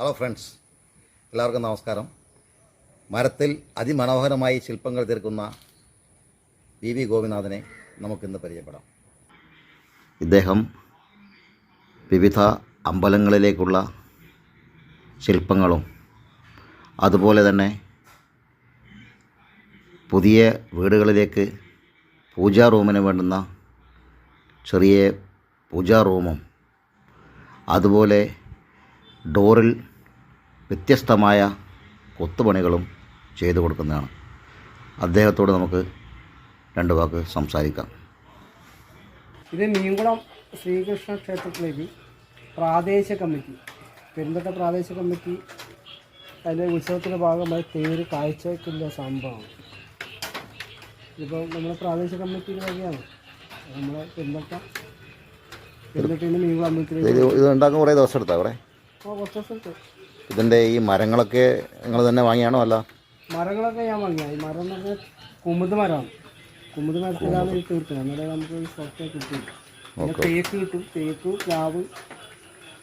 Hello friends എല്ലാവർക്കും നമസ്കാരം. മരത്തിൽ അതിമനോഹരമായി ശില്പങ്ങൾ തീർക്കുന്ന വി വി ഗോപിനാഥനെ നമുക്കിന്ന് പരിചയപ്പെടാം. ഇദ്ദേഹം വിവിധ അമ്പലങ്ങളിലേക്കുള്ള ശില്പങ്ങളും അതുപോലെ തന്നെ പുതിയ വീടുകളിലേക്ക് പൂജാ റൂമിന് വേണ്ടുന്ന ചെറിയ പൂജാ റൂമും അതുപോലെ ഡോറിൽ വ്യത്യസ്തമായ കൊത്തുപണികളും ചെയ്തു കൊടുക്കുന്നതാണ്. അദ്ദേഹത്തോട് നമുക്ക് രണ്ട് വാക്ക് സംസാരിക്കാം. ഇത് മീൻകുളം ശ്രീകൃഷ്ണ ക്ഷേത്രത്തിലേക്ക് പ്രാദേശിക കമ്മിറ്റി പെരുന്തട്ട പ്രാദേശിക കമ്മിറ്റി അതിന്റെ ഉത്സവത്തിന്റെ ഭാഗമായി തേര് കാഴ്ചവെക്കുന്ന സംഭവം. ഇതിപ്പോൾ നമ്മുടെ പ്രാദേശിക കമ്മിറ്റിയുടെ വഴിയാണ് നമ്മുടെ പെരുന്തട്ട പെരുന്തട്ടയിൽ മീൻകുളം അമ്പലത്തിലേക്ക് ഇത് ഉണ്ടാക്കാൻ കുറേ ദിവസം എടുത്താൽ അവിടെ ഇതിന്റെ ഈ മരങ്ങളൊക്കെ നിങ്ങൾ തന്നെ വാങ്ങിയാണോ അല്ല? മരങ്ങളൊക്കെ ഞാൻ വാങ്ങിയ ഈ മരം എന്ന് പറഞ്ഞാൽ കുമുദ് മരമാണ്. കുമുദ് മരത്തിലാണ് ഈ തീർക്കുന്നത് അന്നേരം നമുക്ക് സോഫ്റ്റ് കിട്ടും. പിന്നെ തേക്ക് കിട്ടും. തേക്ക് പ്ലാവ്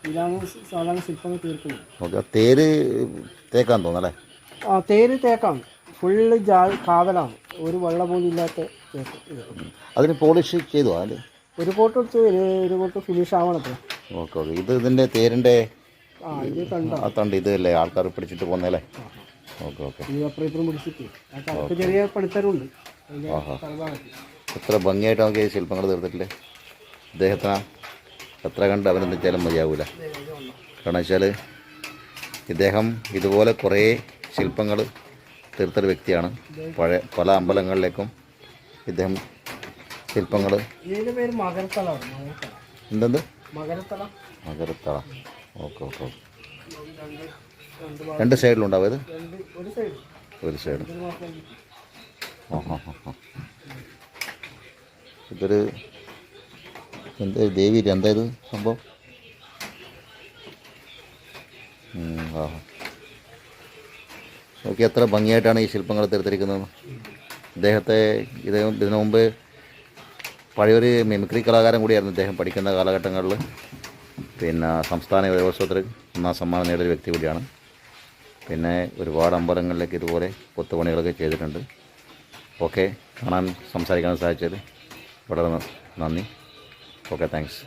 ഇതാണ് സാധാരണ ശില്പങ്ങൾ തീർക്കുന്നത്. ഓക്കെ തേര് തേക്കാൻ തോന്നല്ലേ ആ തേര് തേക്കാണ്. ഫുള്ള് ജാ കാവലാണ് ഒരു വെള്ള പോലും ഇല്ലാത്ത തേക്ക്. ഇത്. അതിന് പോളിഷ് ചെയ്തു അതിൽ ഒരു കോട്ട് എടുത്ത് ഒരു ഒരു കോട്ട് ഫിനിഷ് ആവണത്ര. ഓക്കെ ഓക്കെ ഇത് ഇതിന്റെ തേരിന്റെ ആ ഇത് അല്ലേ? തണ്ട് ആൾക്കാർ പിടിച്ചിട്ട് പോന്നല്ലേ ഓക്കെ ഓക്കെ. ചെറിയ പണിത്തരമുണ്ട് എത്ര ഭംഗിയായിട്ട് നമുക്ക് ഈ ശില്പങ്ങൾ തീർത്തിട്ടില്ലേ? ഇദ്ദേഹത്തിന്? എത്ര കണ്ട് അഭിനന്ദിച്ചാലും മതിയാവില്ല കാരണം വെച്ചാൽ ഇദ്ദേഹം ഇതുപോലെ കുറേ ശില്പങ്ങൾ തീർത്തൊരു വ്യക്തിയാണ്. പഴയ പല അമ്പലങ്ങളിലേക്കും ഇദ്ദേഹം ശില്പങ്ങൾ എന്തെന്ത്? മകരത്തള. Okay okay okay. രണ്ട് സൈഡിലുണ്ടാവും ഇത്? ഒരു സൈഡ്. ആ ഹാ ഹാ ഹാ ഇതൊരു എന്താ ദേവി എന്താ ഇത് സംഭവം? ആ നോക്കി എത്ര ഭംഗിയായിട്ടാണ് ഈ ശില്പങ്ങൾ തീർത്തിരിക്കുന്നത് അദ്ദേഹത്തെ ഇത് ഇതിനു മുമ്പ് പഴയൊരു മിമിക്രി കലാകാരൻ കൂടിയായിരുന്നു അദ്ദേഹം പഠിക്കുന്ന കാലഘട്ടങ്ങളിൽ. പിന്നെ സംസ്ഥാന യുവജോത്സവത്തിൽ ഒന്നാം സമ്മാനം നേടിയ വ്യക്തി കൂടിയാണ്. പിന്നെ ഒരുപാട് അമ്പലങ്ങളിലേക്ക് ഇതുപോലെ കൊത്തുപണികളൊക്കെ ചെയ്തിട്ടുണ്ട്. ഓക്കെ കാണാൻ സംസാരിക്കാൻ സാധിച്ചത് വളരെ നന്ദി. Okay thanks.